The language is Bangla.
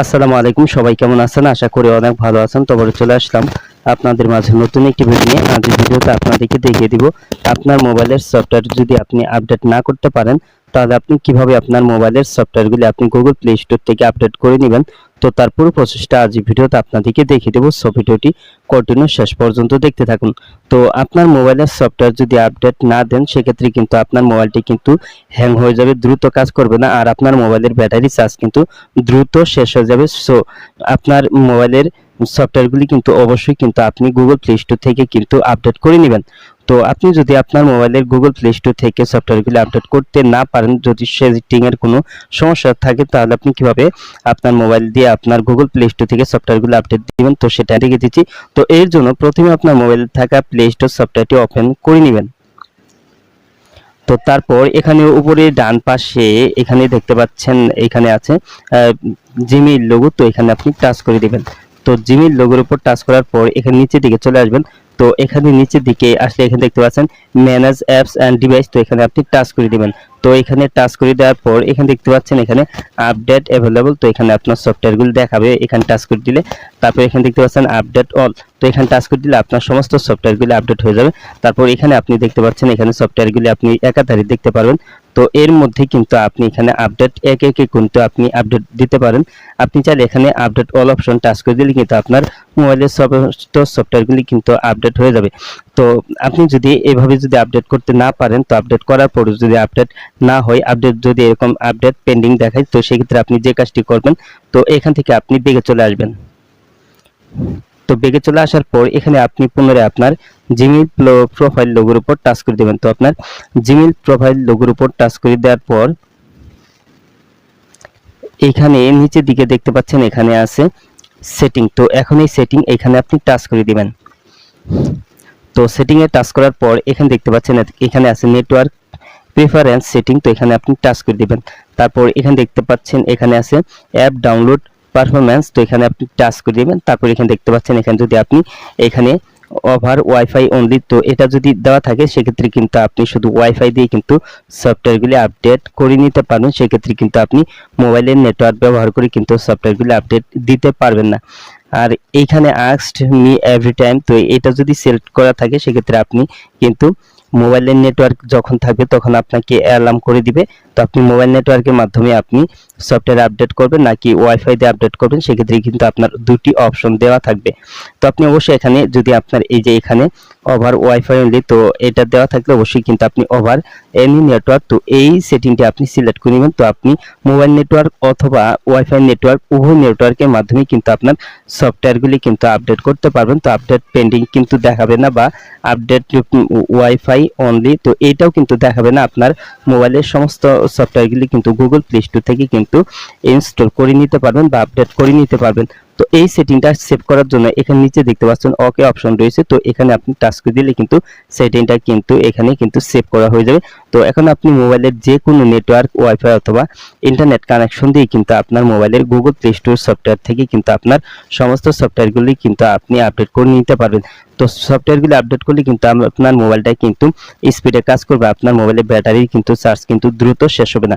আসসালামু আলাইকুম, সবাই কেমন আছেন? আশা করি অনেক ভালো আছেন। তবে চলে আসলাম আপনাদের মাঝে নতুন একটি ভিডিও নিয়ে। আজকের ভিডিওতে আপনাদেরকে দেখিয়ে দিব, আপনার মোবাইলের সফটওয়্যার যদি আপনি আপডেট না করতে পারেন তাহলে আপনি কীভাবে আপনার মোবাইলের সফটওয়্যারগুলি আপনি গুগল প্লে স্টোর থেকে আপডেট করে নেবেন? তো তার পুরো প্রসেসটা আজ ভিডিওতে আপনাদেরকে দেখিয়ে দেবো। সো ভিডিওটি কন্টিনিউ শেষ পর্যন্ত দেখতে থাকুন। তো আপনার মোবাইলের সফটওয়্যার যদি আপডেট না দেন, সেক্ষেত্রে কিন্তু আপনার মোবাইলটি কিন্তু হ্যাং হয়ে যাবে, দ্রুত কাজ করবে না, আর আপনার মোবাইলের ব্যাটারি চার্জ কিন্তু দ্রুত শেষ হয়ে যাবে। সো আপনার মোবাইলের সফটওয়্যারগুলি কিন্তু অবশ্যই কিন্তু আপনি গুগল প্লে স্টোর থেকে কিন্তু আপডেট করে নেবেন। তো আপনি যদি আপনার মোবাইলের গুগল প্লে স্টোর থেকে সফটওয়্যারগুলি আপডেট করতে না পারেন, যদি সেটিং এর কোনো সমস্যা থাকে, তাহলে আপনি কীভাবে আপনার মোবাইল দিয়ে আপনার গুগল প্লে স্টোর থেকে সফটওয়্যারগুলো আপডেট দিবেন? তো সেটা দেখে দিচ্ছি। তো এর জন্য প্রথমে আপনার মোবাইলে থাকা প্লে স্টোর সফটওয়্যারটি ওপেন করে নেবেন। তো তারপর এখানে উপরে ডান পাশে এখানে দেখতে পাচ্ছেন, এখানে আছে জিমেইল লোগো তো এখানে আপনি টাচ করে দিবেন। তো জিমেইল লোগোর উপর টাচ করার পর এখানে নিচের দিকে চলে আসবেন। তো এখানে নিচের দিকে আসলে এখানে দেখতে পাচ্ছেন ম্যানেজ অ্যাপস অ্যান্ড ডিভাইস, তো এখানে আপনি টাচ করে দিবেন। তো এখানে টাচ করে দেওয়ার পর এখানে দেখতে পাচ্ছেন এখানে আপডেট অ্যাভেলেবল তো এখানে আপনার সফটওয়্যারগুলো দেখাবে, এখানে টাচ করে দিলে। তারপর এখানে দেখতে পাচ্ছেন আপডেট অল, তো এখানে টাচ করে দিলে আপনার সমস্ত সফটওয়্যারগুলি আপডেট হয়ে যাবে। তারপর এখানে আপনি দেখতে পাচ্ছেন এখানে সফটওয়্যারগুলি আপনি একাধারে দেখতে পারবেন। তো এর মধ্যে কিন্তু আপনি এখানে আপডেট এক একে কিন্তু আপনি আপডেট দিতে পারেন। আপনি চাইলে এখানে আপডেট অল অপশন টাচ করে দিলে কিন্তু আপনার মোবাইলের সমস্ত সফটওয়্যারগুলি কিন্তু আপডেট হয়ে যাবে। তো আপনি যদি এভাবে যদি আপডেট করতে না পারেন, তো আপডেট করার পর যদি আপডেট না হয় আপডেট যদি এরকম আপডেট পেন্ডিং দেখায়, তো সেক্ষেত্রে আপনি যে কাজটি করবেন, তো এখান থেকে আপনি বেগে চলে আসবেন। তো বেগে চলে আসার পর এখানে আপনি পুনরায় আপনার জিমেইল প্রোফাইল লোগোর উপর টাচ করে দেবেন। তো আপনার জিমেইল প্রোফাইল লোগোর উপর টাচ করে দেওয়ার পর এখানে নিচের দিকে দেখতে পাচ্ছেন এখানে আছে সেটিং তো এখন এই সেটিং এখানে আপনি টাচ করে দিবেন। তো সেটিং এ টাচ করার পর এখানে দেখতে পাচ্ছেন এখানে আছে নেটওয়ার্ক প্রেফারেন্স সেটিং তো এখানে আপনি টাচ করে দিবেন। তারপর এখানে দেখতে পাচ্ছেন এখানে আছে অ্যাপ ডাউনলোড পারফরম্যান্স তো এখানে আপনি টাচ করে দিবেন, তারপর এখানে দেখতে পাচ্ছেন, এখানে যদি আপনি এখানে ওভার ওয়াইফাই অনলি তো এটা যদি দেওয়া থাকে, সেক্ষেত্রে কিন্তু আপনি শুধু ওয়াইফাই দিয়ে কিন্তু সফটওয়্যারগুলি আপডেট করে নিতে পারবেন। সেক্ষেত্রে কিন্তু আপনি মোবাইলের নেটওয়ার্ক ব্যবহার করে কিন্তু সফটওয়্যারগুলি আপডেট দিতে পারবেন না। আর এইখানে আক্সড মি এভরি টাইম তো এটা যদি সিলেক্ট করা থাকে, সেক্ষেত্রে আপনি কিন্তু মোবাইলের নেটওয়ার্ক যখন থাকবে তখন আপনাকে অ্যালার্ম করে দিবে। তো আপনি মোবাইল নেটওয়ার্কের মাধ্যমে আপনি সফটওয়্যার আপডেট করবেন নাকি ওয়াইফাই দিয়ে আপডেট করবেন, সেক্ষেত্রে কিন্তু আপনার দুটি অপশন দেওয়া থাকবে। তো আপনি অবশ্যই এখানে যদি আপনার এই যে এখানে ওভার ওয়াইফাই অনলি তো এটা দেওয়া থাকলে অবশ্যই কিন্তু আপনি ওভার এনি নেটওয়ার্ক তো এই সেটিংটি আপনি সিলেক্ট করে নেবেন। তো আপনি মোবাইল নেটওয়ার্ক অথবা ওয়াইফাই নেটওয়ার্ক উভয় নেটওয়ার্কের মাধ্যমে কিন্তু আপনার সফটওয়্যারগুলি কিন্তু আপডেট করতে পারবেন। তো আপডেট পেন্ডিং কিন্তু দেখাবে না বা আপডেট ওয়াইফাই অনলি তো এটাও কিন্তু দেখাবে না আপনার মোবাইলের সমস্ত সফটওয়্যারগুলি কিন্তু গুগল প্লে স্টোর থেকে কিন্তু ইনস্টল করে নিতে পারবেন বা আপডেট করে নিতে পারবেন। তো এই সেটিংটা সেভ করার জন্য এখানে নিচে দেখতে পাচ্ছেন ওকে অপশন রয়েছে। তো এখানে আপনি টাচ করে দিলে কিন্তু সেটিংটা কিন্তু এখানে কিন্তু সেভ করা হয়ে যাবে। তো এখন আপনি মোবাইলের যে কোনো নেটওয়ার্ক ওয়াইফাই অথবা ইন্টারনেট কানেকশন দিয়ে কিন্তু আপনার মোবাইলের গুগল প্লে স্টোর সফটওয়্যার থেকে কিন্তু আপনার সমস্ত সফটওয়্যারগুলি কিন্তু আপনি আপডেট করে নিতে পারবেন। তো সফটওয়্যারগুলি আপডেট করলে কিন্তু আপনার মোবাইলটা কিন্তু স্পিডে কাজ করবে। আপনার মোবাইলের ব্যাটারি কিন্তু চার্জ কিন্তু দ্রুত শেষ হবে না।